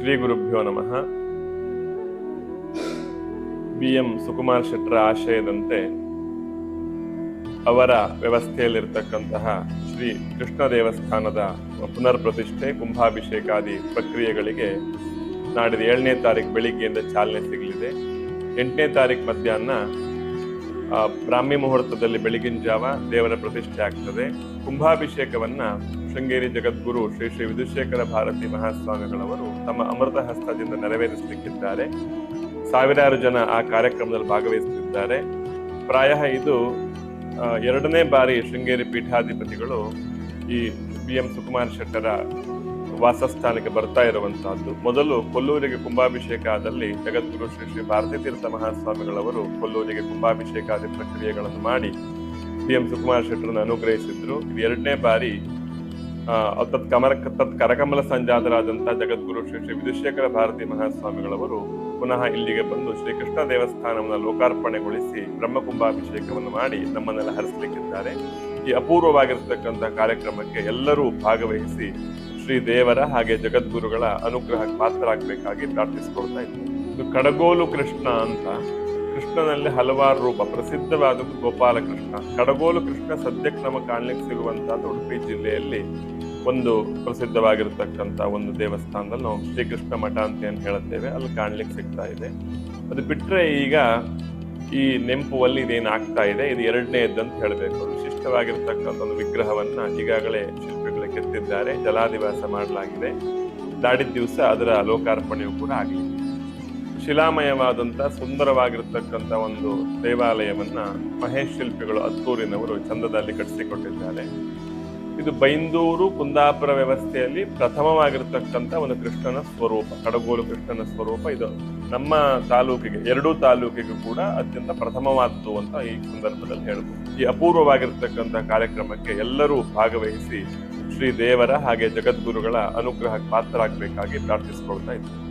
ಶ್ರೀ ಗುರುಭ್ಯೋ ನಮಃ. B M Sukumar ಶೆಟ್ಟರ ಆಶಯದಂತೆ ಅವರ ವ್ಯವಸ್ಥೆಯಲ್ಲಿರ್ತಕ್ಕಂತಹ ಶ್ರೀ ಕೃಷ್ಣ ದೇವಸ್ಥಾನದ ಪುನರ್ ಪ್ರತಿಷ್ಠೆ ಕುಂಭಾಭಿಷೇಕಾದಿ ಪ್ರಕ್ರಿಯೆಗಳಿಗೆ ನಾಡಿದ ಏಳನೇ ತಾರೀಕು ಬೆಳಿಗ್ಗೆಯಿಂದ ಚಾಲನೆ ಸಿಗಲಿದೆ. ಎಂಟನೇ ತಾರೀಕು ಮಧ್ಯಾಹ್ನ ಬ್ರಾಹ್ಮಿ ಮುಹೂರ್ತದಲ್ಲಿ ಬೆಳಗಿನ ಜಾವ ದೇವರ ಪ್ರತಿಷ್ಠೆ ಆಗ್ತದೆ. ಕುಂಭಾಭಿಷೇಕವನ್ನ ಶೃಂಗೇರಿ ಜಗದ್ಗುರು ಶ್ರೀ ಶ್ರೀ ವಿಧುಶೇಖರ ಭಾರತಿ ಮಹಾಸ್ವಾಮಿಗಳವರು ತಮ್ಮ ಅಮೃತ ಹಸ್ತದಿಂದ ನೆರವೇರಿಸಲಿಕ್ಕಿದ್ದಾರೆ. ಸಾವಿರಾರು ಜನ ಆ ಕಾರ್ಯಕ್ರಮದಲ್ಲಿ ಭಾಗವಹಿಸುತ್ತಿದ್ದಾರೆ. ಪ್ರಾಯ ಇದು ಎರಡನೇ ಬಾರಿ ಶೃಂಗೇರಿ ಪೀಠಾಧಿಪತಿಗಳು ಈ ಬಿ ಎಂ ಸುಕುಮಾರ್ ಶೆಟ್ಟರ ವಾಸಸ್ಥಾನಕ್ಕೆ ಬರ್ತಾ ಇರುವಂತಹದ್ದು. ಮೊದಲು ಕೊಲ್ಲೂರಿಗೆ ಕುಂಭಾಭಿಷೇಕ ಆದಲ್ಲಿ ಜಗದ್ಗುರು ಶ್ರೀ ಶ್ರೀ ಭಾರತೀ ತೀರ್ಥ ಮಹಾಸ್ವಾಮಿಗಳವರು ಕೊಲ್ಲೂರಿಗೆ ಕುಂಭಾಭಿಷೇಕಾದಿ ಪ್ರಕ್ರಿಯೆಗಳನ್ನು ಮಾಡಿ ಪಿ ಎಂ ಸುಕುಮಾರ್ ಶೆಟ್ಟರನ್ನು ಅನುಗ್ರಹಿಸಿದ್ರು. ಇದು ಎರಡನೇ ಬಾರಿ ತತ್ ಕಮರ, ತತ್ ಕರಕಮಲ ಸಂಜಾತರಾದಂತಹ ಜಗದ್ಗುರು ಶ್ರೀ ಶ್ರೀ ವಿಧುಶೇಖರ ಭಾರತಿ ಮಹಾಸ್ವಾಮಿಗಳವರು ಪುನಃ ಇಲ್ಲಿಗೆ ಬಂದು ಶ್ರೀಕೃಷ್ಣ ದೇವಸ್ಥಾನವನ್ನು ಲೋಕಾರ್ಪಣೆಗೊಳಿಸಿ ಬ್ರಹ್ಮಕುಂಭಾಭಿಷೇಕವನ್ನು ಮಾಡಿ ನಮ್ಮನ್ನೆಲ್ಲ ಹರಿಸಲಿಕ್ಕಿದ್ದಾರೆ. ಈ ಅಪೂರ್ವವಾಗಿರತಕ್ಕಂತಹ ಕಾರ್ಯಕ್ರಮಕ್ಕೆ ಎಲ್ಲರೂ ಭಾಗವಹಿಸಿ ಶ್ರೀ ದೇವರ ಹಾಗೆ ಜಗದ್ಗುರುಗಳ ಅನುಗ್ರಹಕ್ಕೆ ಪಾತ್ರರಾಗಬೇಕಾಗಿ ಪ್ರಾರ್ಥಿಸಿಕೊಳ್ತಾ ಇದ್ದೀನಿ ಇದು ಕಡಗೋಲು ಕೃಷ್ಣ ಅಂತ. ಕೃಷ್ಣನಲ್ಲಿ ಹಲವಾರು ರೂಪ. ಪ್ರಸಿದ್ಧವಾದದ್ದು ಗೋಪಾಲಕೃಷ್ಣ ಕಡಗೋಲು ಕೃಷ್ಣ ಸದ್ಯಕ್ಕೆ ನಮಗೆ ಕಾಣ್ಲಿಕ್ಕೆ ಸಿಗುವಂತಹದ್ದು ಉಡುಪಿ ಜಿಲ್ಲೆಯಲ್ಲಿ ಒಂದು ಪ್ರಸಿದ್ಧವಾಗಿರ್ತಕ್ಕಂಥ ಒಂದು ದೇವಸ್ಥಾನದಲ್ಲಿ ನಾವು ಶ್ರೀಕೃಷ್ಣ ಮಠ ಅಂತ ಏನು ಹೇಳುತ್ತೇವೆ, ಅಲ್ಲಿ ಕಾಣಲಿಕ್ಕೆ ಸಿಗ್ತಾ ಇದೆ. ಅದು ಬಿಟ್ಟರೆ ಈಗ ಈ ನೆಂಪುವಲ್ಲಿ ಇದೇನು ಆಗ್ತಾ ಇದೆ? ಇದು ಎರಡನೇದಂತ ಹೇಳಬೇಕು. ವಿಶಿಷ್ಟವಾಗಿರ್ತಕ್ಕಂಥ ಒಂದು ವಿಗ್ರಹವನ್ನು ಈಗಾಗಲೇ ಕೆತ್ತಿದ್ದಾರೆ. ಜಲಾದಿವಾಸ ಮಾಡಲಾಗಿದೆ. ದಾಡಿದ ದಿವಸ ಅದರ ಲೋಕಾರ್ಪಣೆಯೂ ಕೂಡ ಆಗಲಿ ಶಿಲಾಮಯವಾದಂಥ ಸುಂದರವಾಗಿರ್ತಕ್ಕಂಥ ಒಂದು ದೇವಾಲಯವನ್ನು ಮಹೇಶ್ ಶಿಲ್ಪಿಗಳು ಹತ್ತೂರಿನವರು ಚಂದದಲ್ಲಿ ಕಟ್ಟಿಸಿಕೊಟ್ಟಿದ್ದಾರೆ. ಇದು ಬೈಂದೂರು ಕುಂದಾಪುರ ವ್ಯವಸ್ಥೆಯಲ್ಲಿ ಪ್ರಥಮವಾಗಿರ್ತಕ್ಕಂಥ ಒಂದು ಕೃಷ್ಣನ ಸ್ವರೂಪ, ಕಡಗೋಲು ಕೃಷ್ಣನ ಸ್ವರೂಪ. ಇದು ನಮ್ಮ ತಾಲೂಕಿಗೆ, ಎರಡೂ ತಾಲೂಕಿಗೂ ಕೂಡ ಅತ್ಯಂತ ಪ್ರಥಮವಾದ್ದು ಅಂತ ಈ ಸಂದರ್ಭದಲ್ಲಿ ಹೇಳ್ಬೋದು. ಈ ಅಪೂರ್ವವಾಗಿರ್ತಕ್ಕಂಥ ಕಾರ್ಯಕ್ರಮಕ್ಕೆ ಎಲ್ಲರೂ ಭಾಗವಹಿಸಿ ಶ್ರೀ ದೇವರ ಹಾಗೆ ಜಗದ್ಗುರುಗಳ ಅನುಗ್ರಹಕ್ಕೆ ಪಾತ್ರರಾಗಬೇಕಾಗಿ ಪ್ರಾರ್ಥಿಸಿಕೊಳ್ತಾ ಇದ್ದೀನಿ.